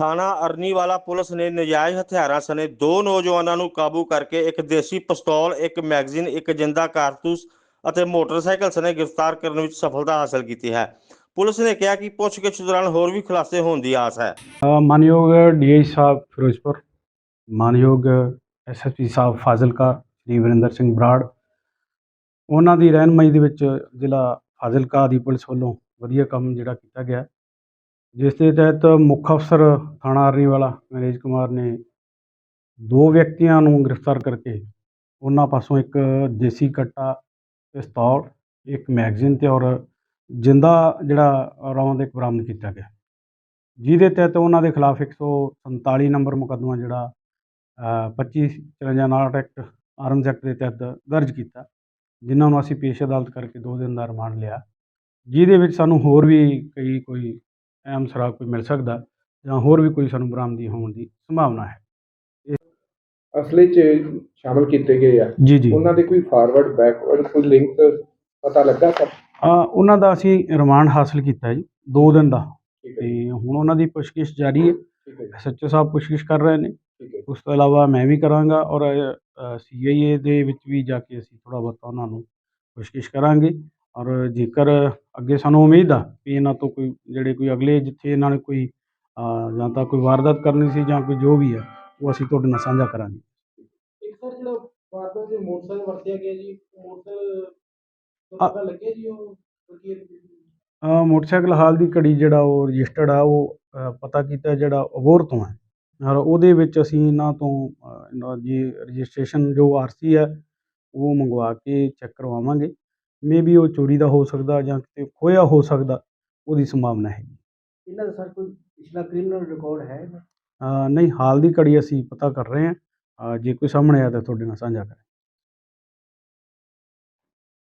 ਥਾਣਾ ਅਰਨੀਵਾਲਾ ਪੁਲਿਸ ਨੇ ਨਜਾਇਜ਼ ਹਥਿਆਰਾਂ ਸਣੇ ਦੋ ਨੌਜਵਾਨਾਂ ਨੂੰ ਕਾਬੂ ਕਰਕੇ ਇੱਕ ਦੇਸੀ ਪਿਸਤੌਲ, ਇੱਕ ਮੈਗਜ਼ੀਨ, ਇੱਕ ਜਿੰਦਾ ਕਾਰਤੂਸ ਅਤੇ ਮੋਟਰਸਾਈਕਲ ਸਣੇ ਗ੍ਰਿਫਤਾਰ ਕਰਨ ਵਿੱਚ ਸਫਲਤਾ ਹਾਸਲ ਕੀਤੀ ਹੈ। ਪੁਲਿਸ ਨੇ ਕਿਹਾ ਕਿ ਪੁੱਛਗਿੱਛ ਦੌਰਾਨ ਹੋਰ ਵੀ ਖੁਲਾਸੇ ਹੋਣ ਦੀ ਆਸ ਹੈ। ਮਾਨਯੋਗ ਡੀਆਈ ਸਾਹਿਬ ਫਿਰੋਜ਼ਪੁਰ, ਮਾਨਯੋਗ ਐਸਐਸਪੀ ਸਾਹਿਬ ਫਾਜ਼ਿਲਕਾ, ਸ਼੍ਰੀ ਵਰਿੰਦਰ ਸਿੰਘ ਬਰਾੜ, ਉਹਨਾਂ ਦੀ ਰਹਿਨਮਾਈ ਦੇ ਵਿੱਚ ਜ਼ਿਲ੍ਹਾ ਫਾਜ਼ਿਲਕਾ ਦੀ ਪੁਲਿਸ ਵੱਲੋਂ ਵਧੀਆ ਕੰਮ ਜਿਹੜਾ ਕੀਤਾ ਗਿਆ। ਜਿਸ ਦੇ ਤਹਿਤ ਮੁੱਖ ਅਫਸਰ ਥਾਣਾ ਅਰਨੀ ਵਾਲਾ ਨਰੇਸ਼ ਕੁਮਾਰ ਨੇ ਦੋ ਵਿਅਕਤੀਆਂ ਨੂੰ ਗ੍ਰਿਫਤਾਰ ਕਰਕੇ ਉਹਨਾਂ ਪਾਸੋਂ ਇੱਕ ਦੇਸੀ ਕੱਟਾ ਪਿਸਤੌਲ ਇੱਕ ਮੈਗਜ਼ੀਨ ਤੇ ਔਰ ਜਿੰਦਾ ਜਿਹੜਾ ਰੌਂਦ ਇੱਕ ਬਰਾਮਦ ਕੀਤਾ ਗਿਆ। ਜਿਹਦੇ ਤਹਿਤ ਉਹਨਾਂ ਦੇ ਖਿਲਾਫ 147 ਨੰਬਰ ਮੁਕੱਦਮਾ ਜਿਹੜਾ ਅ, 25 53 ਐਕਟ ਆਰਮਸ ਐਕਟ ਦੇ ਤਹਿਤ ਦਰਜ ਕੀਤਾ ਜਿਨ੍ਹਾਂ ਨੂੰ ਅਸੀਂ ਪੇਸ਼ ਅਦਾਲਤ ਕਰਕੇ ਦੋ ਦਿਨ ਦਾ ਰਿਮਾਂਡ ਲਿਆ। ਜਿਹਦੇ ਵਿੱਚ ਸਾਨੂੰ ਹੋਰ ਵੀ ਕਈ ਕੋਈ ਅਹਿਮ ਸੁਰਾਗ ਕੋਈ ਮਿਲ ਸਕਦਾ ਜਾਂ ਹੋਰ ਵੀ ਕੋਈ ਸਾਨੂੰ ਬਰਾਮਦੀ ਹੋਣ ਦੀ ਸੰਭਾਵਨਾ ਹੈ। ਅਸਲੀ ਚ ਸ਼ਾਮਲ ਕੀਤੇ ਗਏ ਆ। ਜੀ ਜੀ। ਉਹਨਾਂ ਦੇ ਕੋਈ ਫਾਰਵਰਡ ਬੈਕਵਰਡ ਕੋਈ ਲਿੰਕ ਪਤਾ ਲੱਗਾ ਸਰ ਅ, ਉਹਨਾਂ ਦਾ ਅਸੀਂ ਰਿਮਾਂਡ ਹਾਸਲ ਕੀਤਾ ਜੀ ਦੋ ਦਿਨ ਦਾ। ਤੇ ਹੁਣ ਉਹਨਾਂ ਦੀ ਪੁੱਛਗਿੱਛ ਜਾਰੀ ਹੈ। ਸੱਚੋ ਸਾਹਿਬ ਪੁੱਛਗਿੱਛ ਕਰ ਰਹੇ ਨੇ। ਉਸ ਤੋਂ ਇਲਾਵਾ ਮੈਂ ਵੀ ਕਰਾਂਗਾ ਔਰ ਸੀਆਈਏ ਦੇ ਵਿੱਚ ਵੀ ਜਾ ਕੇ ਅਸੀਂ ਥੋੜਾ ਬਹੁਤਾ ਉਹਨਾਂ ਨੂੰ ਪੁੱਛਗਿੱਛ ਕਰਾਂਗੇ। ਔਰ ਜੇਕਰ ਅੱਗੇ ਸਾਨੂੰ ਉਮੀਦ ਆ ਵੀ ਇਹਨਾਂ ਤੋਂ ਕੋਈ ਜਿਹੜੇ ਕੋਈ ਅਗਲੇ ਜਿੱਥੇ ਇਹਨਾਂ ਨੇ ਕੋਈ ਜਾਂ ਤਾਂ ਕੋਈ ਵਾਰਦਾਤ ਕਰਨੀ ਸੀ ਜਾਂ ਕੋਈ ਜੋ ਵੀ ਹੈ ਉਹ ਅਸੀਂ ਤੁਹਾਡੇ ਨਾਲ ਸਾਂਝਾ ਕਰਾਂਗੇ। ਇੱਕ ਸਰ ਜਿਹੜਾ ਵਾਰਦਾਤ ਦੇ ਮੋਟਰਸਾਈਕਲ ਵਰਤਿਆ ਗਿਆ ਜੀ ਮੋਟਰਸਾਈਕਲ ਤੋਂ ਆ- ਪਤਾ ਲੱਗਿਆ ਜੀ ਉਹ ਵਕੀਲ ਅ, ਮੋਟਰਸਾਈਕਲ ਹਾਲ ਦੀ ਘੜੀ ਜਿਹੜਾ ਉਹ ਰਜਿਸਟਰਡ ਆ ਉਹ ਪਤਾ ਕੀਤਾ ਜਿਹੜਾ ਅਬੋਰ ਤੋਂ ਹੈ ਔਰ ਉਹਦੇ ਵਿੱਚ ਅਸੀਂ ਇਹਨਾਂ ਤੋਂ ਅ, ਇਹਨਾਂ ਦੀ ਰਜਿਸਟ੍ਰੇਸ਼ਨ ਜੋ ਆਰਸੀ ਹੈ ਉਹ ਮੰਗਵਾ ਕੇ ਚੈੱਕ ਕਰਵਾਵਾਂਗੇ। ਮੇਬੀ ਉਹ ਚੋਰੀ ਦਾ ਹੋ ਸਕਦਾ ਜਾਂ ਕਿਤੇ ਖੋਇਆ ਹੋ ਸਕਦਾ ਉਹਦੀ ਸੰਭਾਵਨਾ ਹੈ। ਇਹਨਾਂ ਦਾ ਸਰ ਕੋਈ ਪਿਛਲਾ ਕ੍ਰਿਮੀਨਲ ਰਿਕਾਰਡ ਹੈ? ਅ, ਨਹੀਂ ਹਾਲ ਦੀ ਘੜੀ ਅਸੀਂ ਪਤਾ ਕਰ ਰਹੇ ਹਾਂ। ਅ, ਜੇ ਕੋਈ ਸਾਹਮਣੇ ਆਇਆ ਤਾਂ ਤੁਹਾਡੇ ਨਾਲ ਸਾਂਝਾ ਕਰਾਂਗੇ।